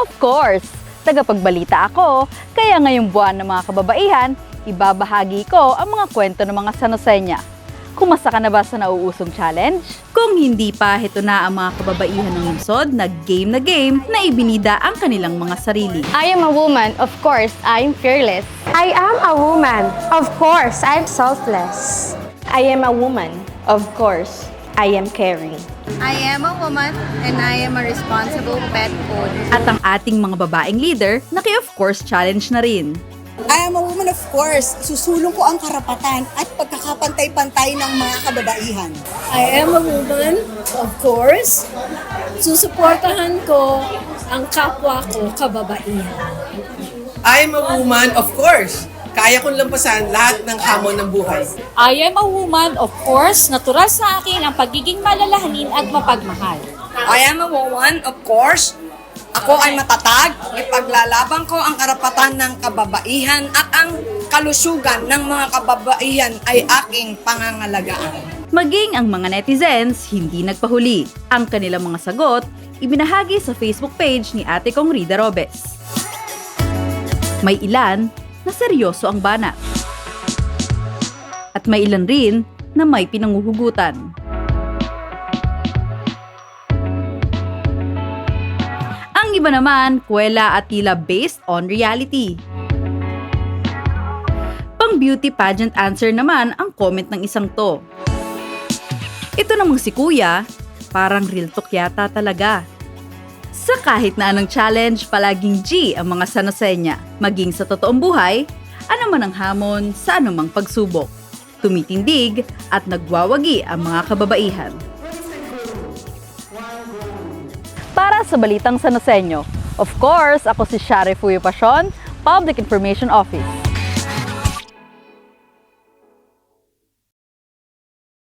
Of course, tagapagbalita ako, kaya ngayong buwan ng mga kababaihan, ibabahagi ko ang mga kwento ng mga sanosenya. Kumasa ka na ba sa nauusong challenge? Kung hindi pa, heto na ang mga kababaihan ng lungsod na game na game na ibinida ang kanilang mga sarili. I am a woman, of course, I'm fearless. I am a woman. Of course, I'm selfless. I am a woman. Of course, I am caring. I am a woman and I am a responsible pet owner. At ang ating mga babaeng leader, naki of course challenge na rin. I am a woman of course. Susulong ko ang karapatan at pagkakapantay-pantay ng mga kababaihan. I am a woman, of course. Susuportahan ko ang kapwa ko kababaihan. I am a woman, of course. Kaya kong lampasan lahat ng hamon ng buhay. I am a woman, of course, natural sa akin ang pagiging malalahanin at mapagmahal. I am a woman, of course. Ako ay matatag. Ipaglalaban ko ang karapatan ng kababaihan at ang kalusugan ng mga kababaihan ay aking pangangalagaan. Maging ang mga netizens hindi nagpahuli. Ang kanilang mga sagot, ibinahagi sa Facebook page ni ate kong Rida Robes. May ilan na seryoso ang bana. At may ilan rin na may pinanguhugutan. Ang iba naman, kwela at tila based on reality. Pang beauty pageant answer naman ang comment ng isang to. Ito namang si Kuya, parang real talk yata talaga. Sa kahit na anong challenge, palaging G ang mga sanosenya. Maging sa totoong buhay, ano man ang hamon sa anumang pagsubok. Tumitindig at nagwawagi ang mga kababaihan. Para sa Balitang Sanosenyo, of course, ako si Shari Fuyo Pasyon, Public Information Office.